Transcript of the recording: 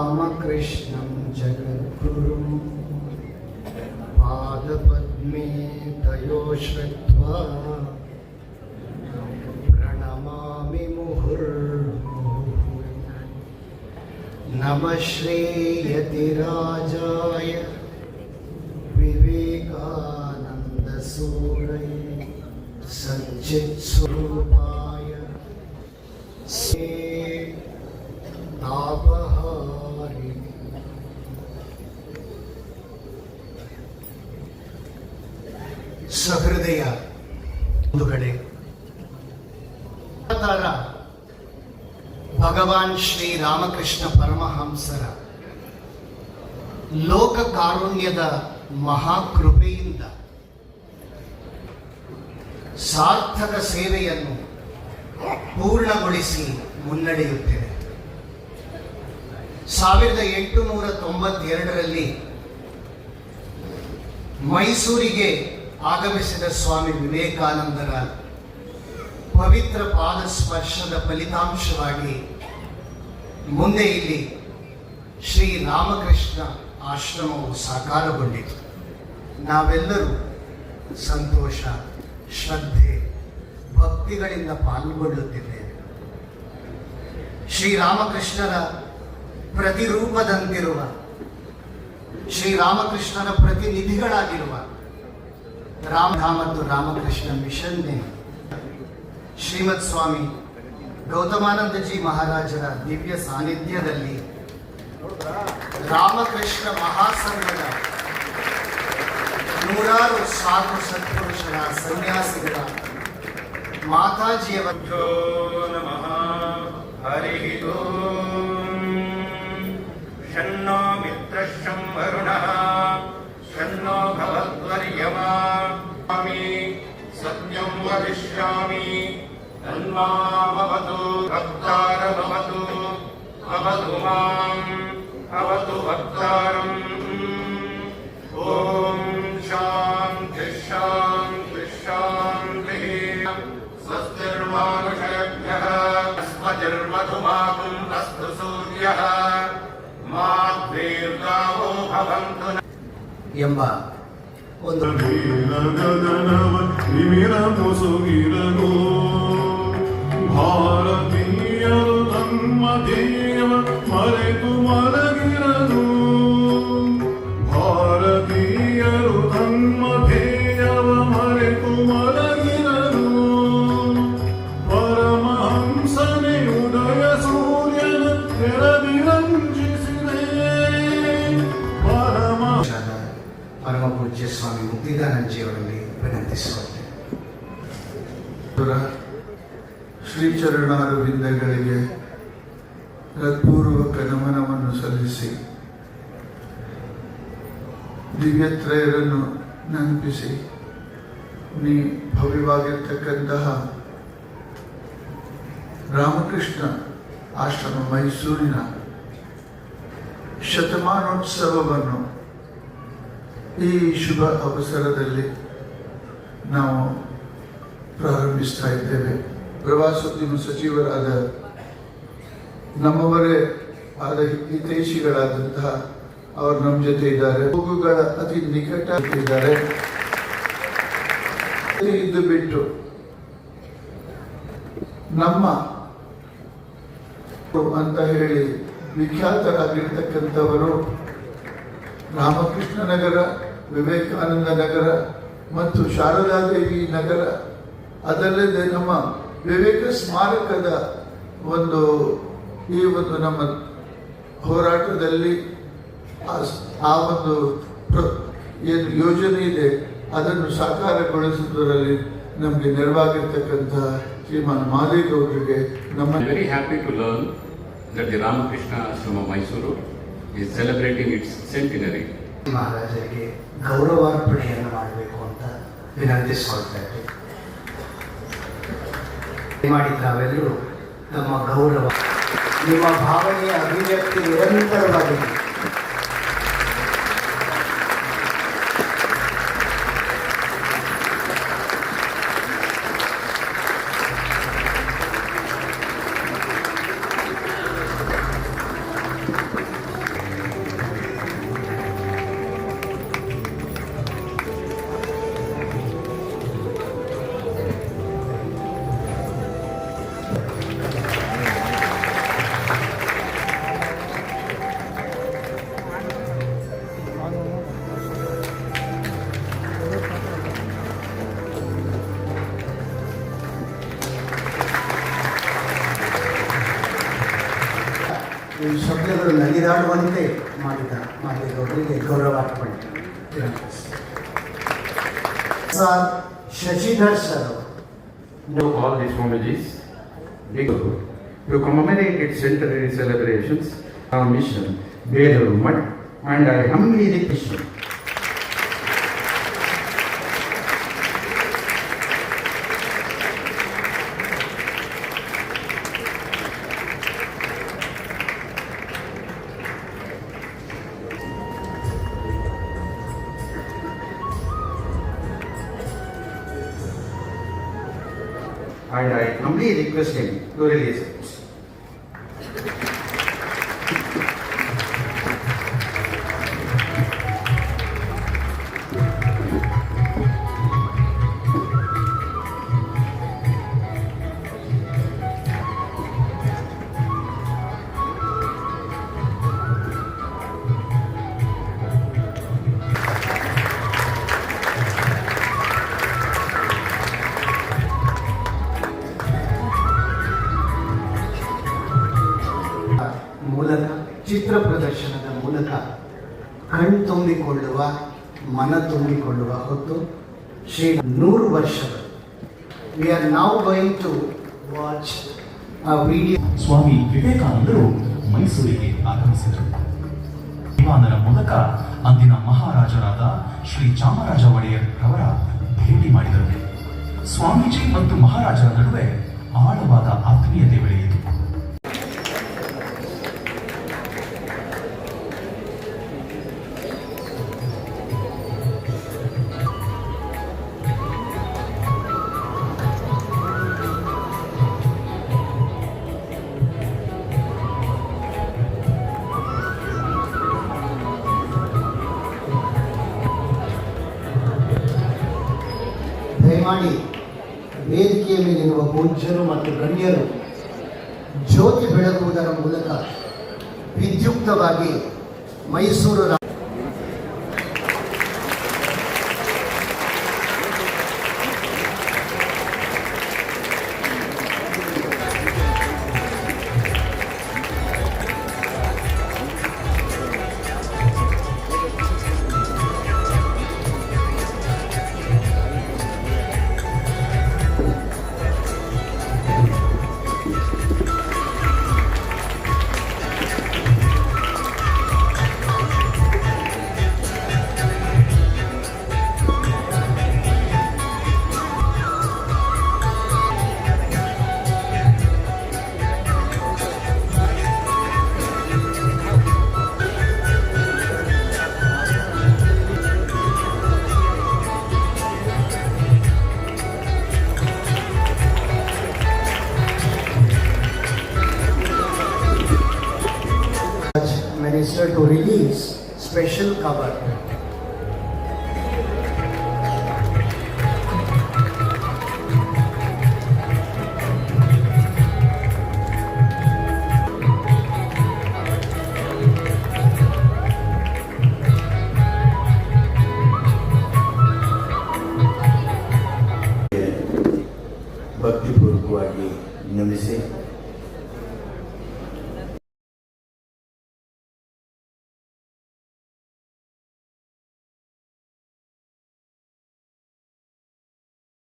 रामकृष्णं जगद्गुरुं पादपद्मे तयो श्रुत्वा प्रणमामि मुहुर्मुहुः नमः श्रीयतिराजाय विवेकानन्दसूरये सच्चित्स्वरूपाय से ಸಹೃದಯ ಒಂದು ಕಡೆ ಭಗವಾನ್ ಶ್ರೀ ರಾಮಕೃಷ್ಣ ಪರಮಹಂಸರ ಲೋಕ ಕಾರುಣ್ಯದ ಮಹಾಕೃಪೆಯಿಂದ ಸಾರ್ಥಕ ಸೇವೆಯನ್ನು ಪೂರ್ಣಗೊಳಿಸಿ ಮುನ್ನಡೆಯುತ್ತಿದೆ ಸಾವಿರದ ಎಂಟುನೂರ ತೊಂಬತ್ತೆರಡರಲ್ಲಿ ಮೈಸೂರಿಗೆ ಆಗಮಿಸಿದ ಸ್ವಾಮಿ ವಿವೇಕಾನಂದರ ಪವಿತ್ರ ಪಾದ ಸ್ಪರ್ಶದ ಫಲಿತಾಂಶವಾಗಿ ಮುಂದೆ ಇಲ್ಲಿ ಶ್ರೀ ರಾಮಕೃಷ್ಣ ಆಶ್ರಮವು ಸಾಕಾರಗೊಂಡಿತು. ನಾವೆಲ್ಲರೂ ಸಂತೋಷ, ಶ್ರದ್ಧೆ, ಭಕ್ತಿಗಳಿಂದ ಪಾಲ್ಗೊಳ್ಳುತ್ತಿದ್ದೇವೆ. ಶ್ರೀರಾಮಕೃಷ್ಣರ ಪ್ರತಿರೂಪದಂತಿರುವ ಶ್ರೀರಾಮಕೃಷ್ಣರ ಪ್ರತಿನಿಧಿಗಳಾಗಿರುವ ರಾಮಧಾಮ ಮತ್ತು ರಾಮಕೃಷ್ಣ ಮಿಷನ್ನೇ ಶ್ರೀಮತ್ ಸ್ವಾಮಿ ಗೌತಮಾನಂದಜಿ ಮಹಾರಾಜರ ದಿವ್ಯ ಸಾನ್ನಿಧ್ಯದಲ್ಲಿ ರಾಮಕೃಷ್ಣ ಮಹಾಸಂಘದ ನೂರಾರು ಸಾಧು ಸತ್ಪುರುಷರ ಸನ್ಯಾಸಿಗಳ ಮಾತಾಜಿಯವರ भवतु माम् भवतु वक्तारम् ॐ शान्तिः शान्तिः शान्तिः स्वस्तिर्मानुषयभ्यः अस्मतिर्मधुमाकुम् अस्तु सूर्यः माद्वीर्गावो भवन्तु न ಎಂಬ ಒಂದು ಗಗನವ ನಿಮಿರ ಮುಸುಗಿರನು ಭಾರತೀಯರು ತಮ್ಮ ದೇವ ಮರೆತು ಮಲಗಿರನು ಭಾರತೀಯರು ತಮ್ಮ ಧ್ಯೇಯವ ಮರೆತು ಮಲಗಿರನು ಪರಮಹಂಸನೆ ಉದಯ ಸೂರ್ಯನ ತೆರದಿರಂಜಿಸಿದೆ ಪರಮ ಪರಮ ಪರಮ ಪೂಜ್ಯ ಸ್ವಾಮಿ ಮುಕ್ತಿದಾನಂಜಿಯವರಲ್ಲಿ ವಿನಂತಿಸಿಕೊಳ್ತೇನೆ ಅವರ ಶ್ರೀಚರಣಾರವಿಂದಗಳಿಗೆ ಹೃತ್ಪೂರ್ವಕ ನಮನವನ್ನು ಸಲ್ಲಿಸಿ ದಿವ್ಯತ್ರಯರನ್ನು ನೆನಪಿಸಿ. ನೀ ಭವ್ಯವಾಗಿರ್ತಕ್ಕಂತಹ ರಾಮಕೃಷ್ಣ ಆಶ್ರಮ ಮೈಸೂರಿನ ಶತಮಾನೋತ್ಸವವನ್ನು ಈ ಶುಭ ಅವಸರದಲ್ಲಿ ನಾವು ಪ್ರಾರಂಭಿಸ್ತಾ ಇದ್ದೇವೆ. ಪ್ರವಾಸೋದ್ಯಮ ಸಚಿವರಾದ ನಮ್ಮವರೇ ಆದ ಹಿತೈಷಿಗಳಾದಂತಹ ಅವರು ನಮ್ಮ ಜೊತೆ ಇದ್ದಾರೆ. ಹೋಗುಗಳ ಅತಿ ನಿಕಟ ಇದ್ದಾರೆ. ಇದ್ದು ಬಿಟ್ಟು ನಮ್ಮ ಅಂತ ಹೇಳಿ ವಿಖ್ಯಾತರಾಗಿರ್ತಕ್ಕಂಥವರು ರಾಮಕೃಷ್ಣ ನಗರ, ವಿವೇಕಾನಂದ ನಗರ ಮತ್ತು ಶಾರದಾದೇವಿ ನಗರ. ಅದಲ್ಲದೆ ನಮ್ಮ ವಿವೇಕ ಸ್ಮಾರಕದ ಒಂದು ಈ ಒಂದು ನಮ್ಮ ಹೋರಾಟದಲ್ಲಿ ಆ- ಆ ಒಂದು ಪ್ರ- ಏನು ಯೋಜನೆ ಇದೆ ಅದನ್ನು ಸಾಕಾರಗೊಳಿಸುವುದರಲ್ಲಿ ನಮಗೆ ನೆರವಾಗಿರ್ತಕ್ಕಂತಹ ಶ್ರೀಮಾನ್ ಮಾದೇಗೌಡರಿಗೆ ನಮ್ಮ very happy to learn that Ramakrishna Ashrama Mysuru Ashrama celebrating its centenary its centenary. ಮಹಾರಾಜರಿಗೆ ಗೌರವಾರ್ಪಣೆಯನ್ನು ಮಾಡಬೇಕು ಅಂತ ವಿನಂತಿಸಿಕೊಳ್ತಾ ಇದ್ದೇವೆ ಮಾಡಿ ತಾವೆಲ್ಲರೂ ನಮ್ಮ ಗೌರವ ನಿಮ್ಮ ಭಾವನೆಯ ಅಭಿವ್ಯಕ್ತಿ ನಿರಂತರವಾಗಿದೆ ಶಬ್ದಗಳು ನಲಿದಾಡುವಂತೆ ಮಾಡಿದ ಮಾದೇಗೌಡರಿಗೆ ಗೌರವಾರ್ಪಣೆ ಸರ್ ಶಶಿಧರ್ ಸರ್ ಅವರು know all these homages because to commemorate its centenary celebrations, our mission, Beluru Mutt, and I humbly request you and I humbly request him to release it. ಮೂಲಕ, ಚಿತ್ರ ಪ್ರದರ್ಶನದ ಮೂಲಕ ಕಣ್ ತುಂಬಿಕೊಳ್ಳುವ, ಮನ ತುಂಬಿಕೊಳ್ಳುವ ಹೊತ್ತು ಶ್ರೀ ನೂರು ವರ್ಷಗಳು. We are now going to watch video Swami ವಿವೇಕಾನಂದರು ಮೈಸೂರಿಗೆ ಆಗಮಿಸಿದರು. ವಿಮಾನರ ಮೂಲಕ ಅಂದಿನ ಮಹಾರಾಜರಾದ ಶ್ರೀ ಚಾಮರಾಜ ಒಡೆಯರ್ ಅವರ ಭೇಟಿ ಮಾಡಿದರು. ಸ್ವಾಮೀಜಿ ಮತ್ತು ಮಹಾರಾಜರ ನಡುವೆ ಆಳವಾದ ಆತ್ಮೀಯತೆ ಬೆಳೆಯಿತು. ದಯಮಾಡಿ ವೇದಿಕೆಯ ಮೇಲಿರುವ ಪೂಜ್ಯರು ಮತ್ತು ಗಣ್ಯರು ಜ್ಯೋತಿ ಬೆಳಗುವುದರ ಮೂಲಕ ವಿದ್ಯುಕ್ತವಾಗಿ ಮೈಸೂರು special cover. ಭಕ್ತಿಪೂರ್ವಕವಾಗಿ ನಮಿಸಿ